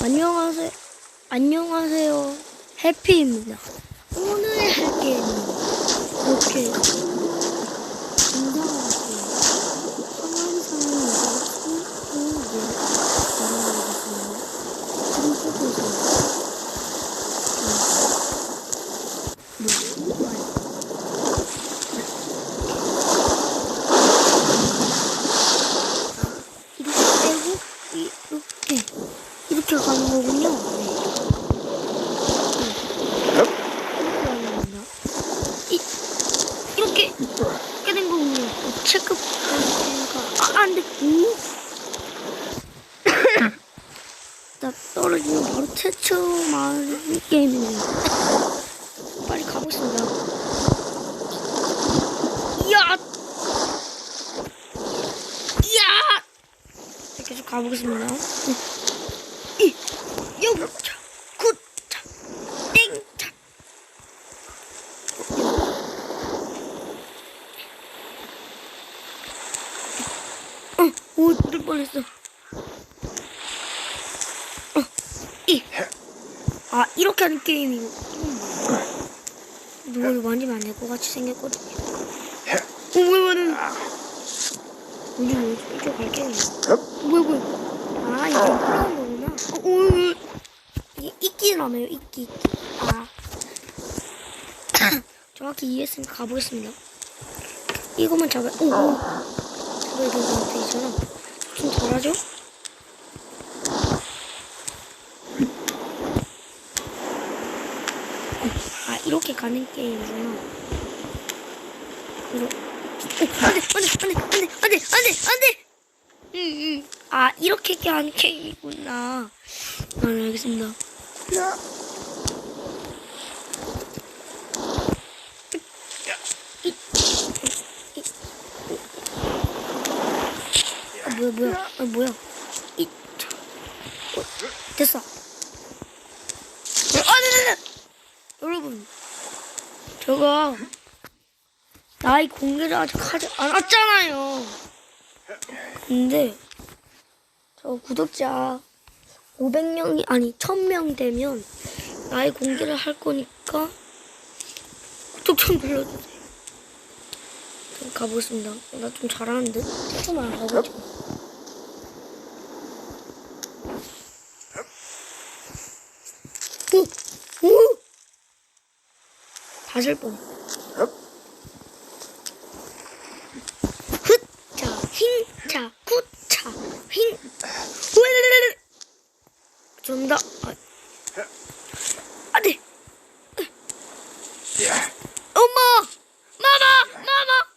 안녕하세요. 안녕하세요. 해피입니다. 오늘 할 게임은 이렇게 인사할게요. 항상 이제 말하겠습니다. 지금 쓰고 있어요. 뭐, 이렇게 빼고 이렇게 이렇게 가는 거군요. 네. 이렇게 가는 거구나. 이 이렇게 이렇게 된 거군요. 어, 체크 아, 안 돼. 오. 나 떨어지면 바로 퇴쳐만 게임입니다. 빨리 가보겠습니다. 이야! 이야! 네, 계속 가보겠습니다. 이, 영차, 구차, 땡차. 어, 오, 들 뻔했어. 어, 이. 아, 이렇게 하는 게임이고. 누가 이거 만지면 안 될 것 같이 뭐야, 뭐 어디, 이쪽 갈게요. 뭐야, 뭐야. 아, 이게 풀어온 거구나. 어, 어, 어. 이게 이끼라며요, 이끼, 이끼. 아. 정확히 이해했으니까 가보겠습니다. 이것만 잡아야, 오, 오. 잡아야 되는 것 같아, 이처럼. 좀 덜하죠? 아, 이렇게 가는 게임이구나. 이거. 오, 안 돼, 안 돼, 안 돼, 안 돼, 안 돼, 안 돼, 안 돼! 응, 응. 아, 이렇게 하는 게임이구나. 아, 네, 알겠습니다. 아, 뭐야, 뭐야. 아, 뭐야. 이, 저, 어, 됐어. 어, 아, 네, 네, 네. 여러분. 제가 나이 공개를 아직 하지 않았잖아요. 근데 저 구독자 500명이 아니 1000명 되면 나이 공개를 할 거니까 구독 좀 눌러주세요. 좀 가보겠습니다. 나 좀 잘하는데 조금만 가보죠. 오! 오! 다실 뻔. 흑자, 흰자, 구차, 흰. 으르르르르. 좀더 아, 안 돼. 엄마! 마마! 마마!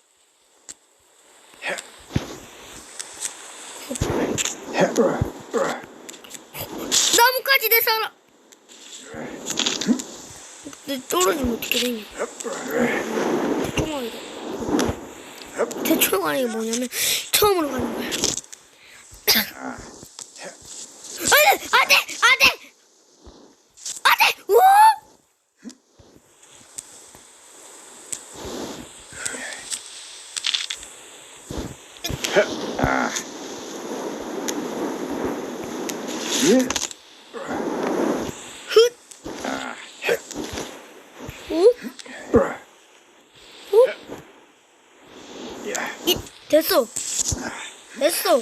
나무까지 내 사람. 내 떨어지면 어떻게 되냐? 대충하게. 대충하게 뭐냐면 처음으로 가는 거야. 안돼, 안돼, 안돼, 안돼. 우! 훗. 우? 우? 이 됐어. 됐어.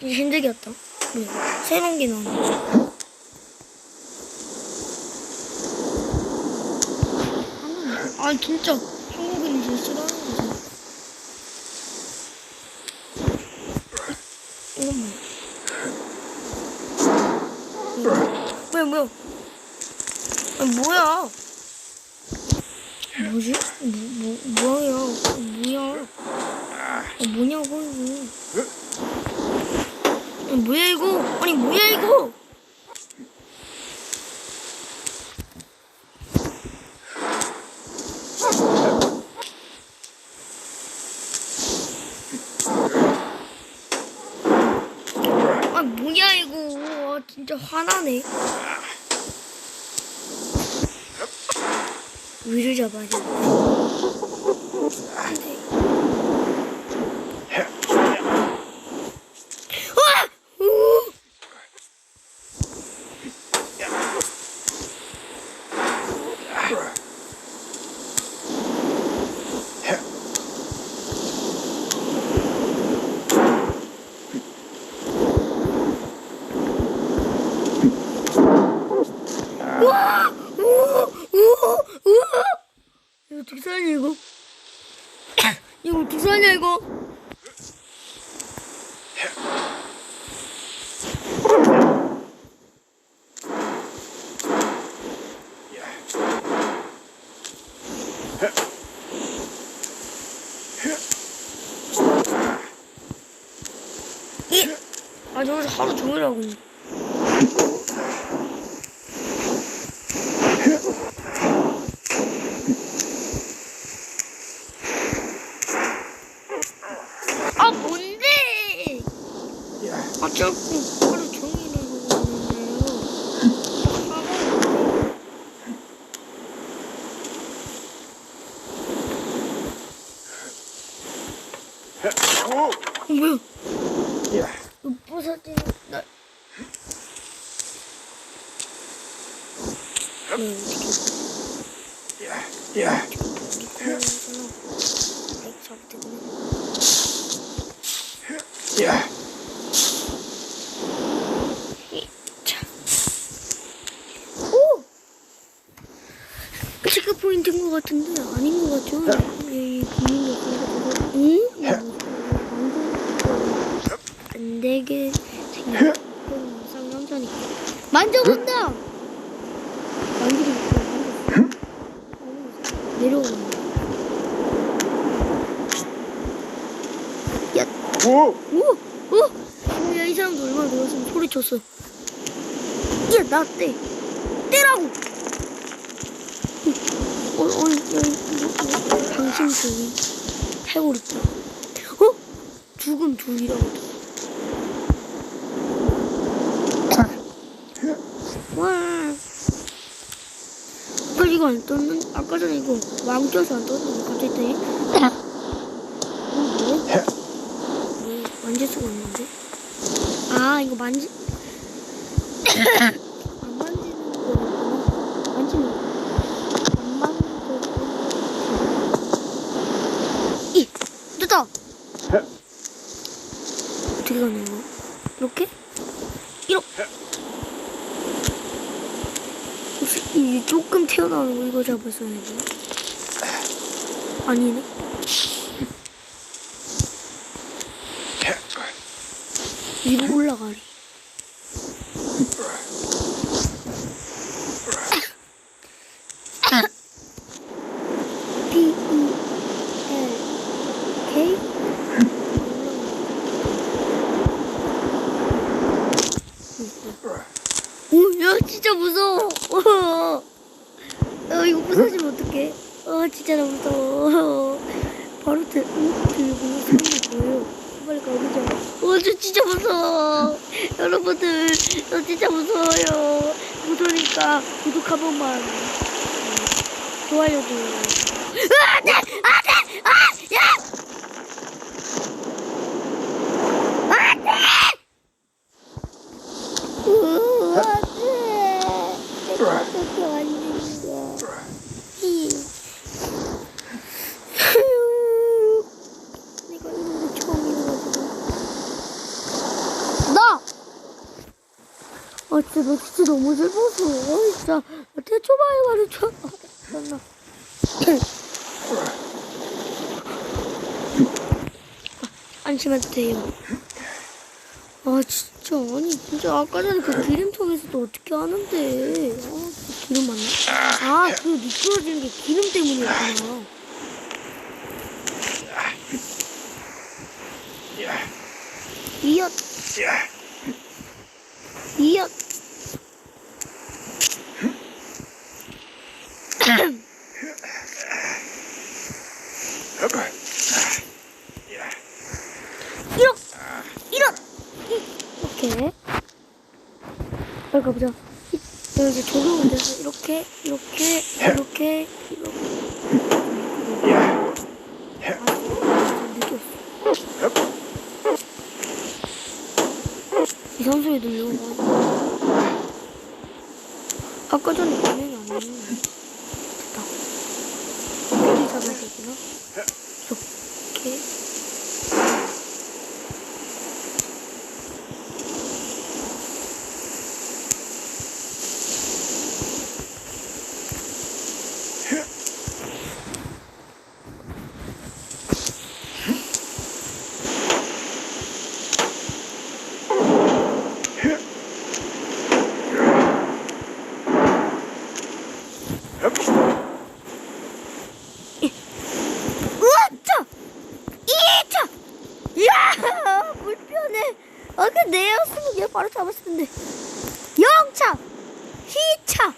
힘들겠다. 응. 새로운 게 나오네. 아 진짜 한국인이 제일 싫어하는 거지. 뭐야? 뭐야 뭐야? 아 뭐야? 뭐지? 뭐, 뭐, 뭐야? 뭐야? 아, 뭐냐고 이거? 아, 뭐야 이거? 아니 뭐야 이거? 아 뭐야 이거? 아, 진짜 화나네. 위를 잡아야 돼. 근데. 와! 우! 우와! 우와! 우와! 우와! 이거 어떻게 사냐 이거? 이거 어떻게 사냐 이거? 이! 아 저기서 하루 종일 하고 있네. 아 뭔데? 아 자꾸 하루 종일 하고 있는데요. 어, 뭐야? 이거 부서진 나. 오! 체크 포인트인 것 같은데 아닌 것 같죠? 이 국민 역할이 응? 안 되게 생겼. 쌍남자니까 만져본다. 만지고 있어. 내려오는. 야, 오! 오! 야, 이 사람도 얼마나 놀랐으면 소리쳤어. 야, 나 떼. 떼라고! 어, 어, 야, 당신 저기, 해오르다. 어? 죽음 둘이라고. 와. 아까 이거 안 떴는, 아까 전에 이거 왕쪄서 안 떴는데 갑자기 뜨니? 어, 뭐야? 왜 만질 수가 없는데? 아 이거 만지 안 만지는 거구나 만지는 거. 안 만지는 거. 이 됐다. 어떻게 가냐 이거? 이렇게? 이렇게. 혹시 이 조금 이거 잡았어야 돼? 아니네. 위로 올라가리. P E L K 오, 야, 진짜 무서워. 야, 이거 부서지면 어떡해? 아, 진짜 나 무서워. 바로 들, 어? 사는 거예요. 빨리 가보자. 어, 저 진짜 무서워. 여러분들, 저 진짜 무서워요. 무서우니까 구독 한 번만. 음, 좋아요도. 아, 안 돼! 안 돼! 아! 야! 안 돼! 으, 안 돼! 내가 어떻게 왔는데. 이. 휴. 내가 이런 거 처음이어가지고. 나! 아, 진짜 너무 잘 봤어. 어, 진짜. 대초반에 가르쳐. 나 안심해도 돼요. 아, 진짜. 아니, 진짜. 아까 전에 그 기름통에서도 어떻게 하는데. 아, 그 기름 맞나? 아, 그 미끄러지는 게 기름 때문이었구나. 이엇, 빨리 가보자. 여기 조명을 내서 이렇게, 이렇게, 이렇게, 이렇게. 이상 소리 들려. 아까 전에 분명히 안 나왔는데. 됐다. 어떻게 잡아야 되구나. 이렇게. 야! 불편해. 아, 그 내였으면 얘 바로 잡았을 텐데. 영차! 희차!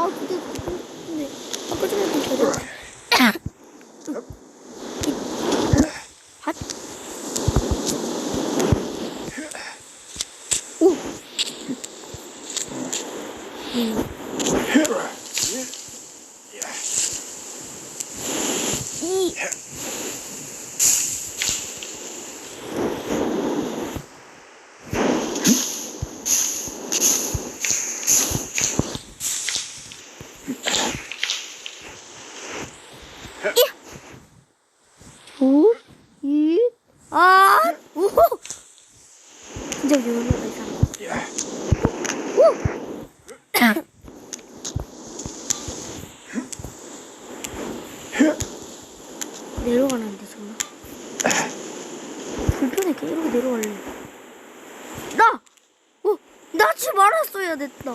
아, 근데, 근데, 아까 좀 제대로. 핫! 오! 이! 오, 이, 아, 오, 진짜 위험하다 이 사람. 내려가는데 정말. 불편해 이렇게 내려갈래. 나, 어, 나지 말았어야 됐다.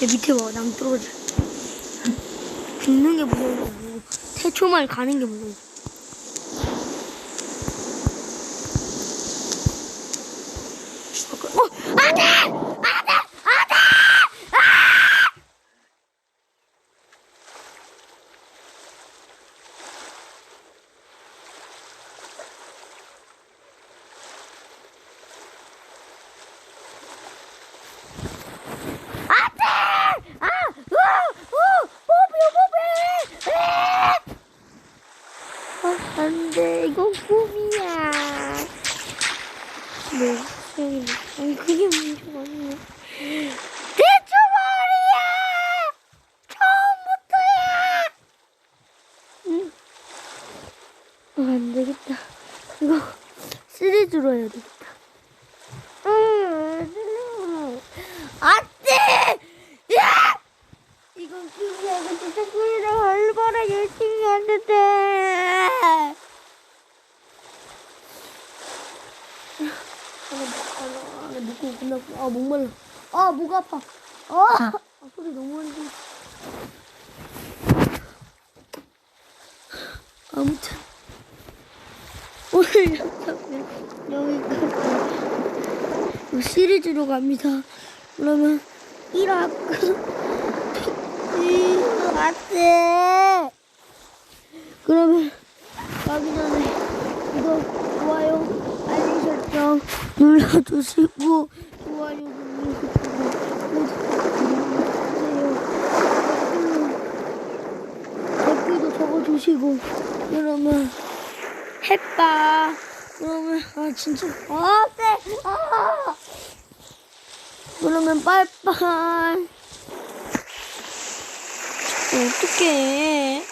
내 밑에 봐, 낭 떨어져. 죽는 게게 아니고 태초말 가는 게 무서워. 어, 안돼, 안돼, 안돼! 안돼! 아, 으아, 어, 뽀삐, 뽀삐! 에! 아, 안돼, 이건 꿈이야. 네, 수영이 아니 그게 문제가 아니야. 대초 말이야. 처음부터야. 응. 아, 안 되겠다. 이거 해야 되겠다. 안돼. 야! 이건 꿈이야. 근데 자꾸이랑 얼마나 열심히 하는데. 아, 끝났고. 아, 목말라. 아, 목 아파. 아, 아 소리 너무 많이 들려. 아무튼. 오늘 영상은 시리즈로 갑니다. 그러면 1화 이거 같아. 그러면 가기 전에 이거 좋아요, 알림 설정 눌러주시고 좋아요 눌러주시고 구독 눌러주세요. 댓글도 적어주시고 그러면 해봐. 그러면 아 진짜 아 쎄. 아. 그러면 빠이빠이. 어떡해.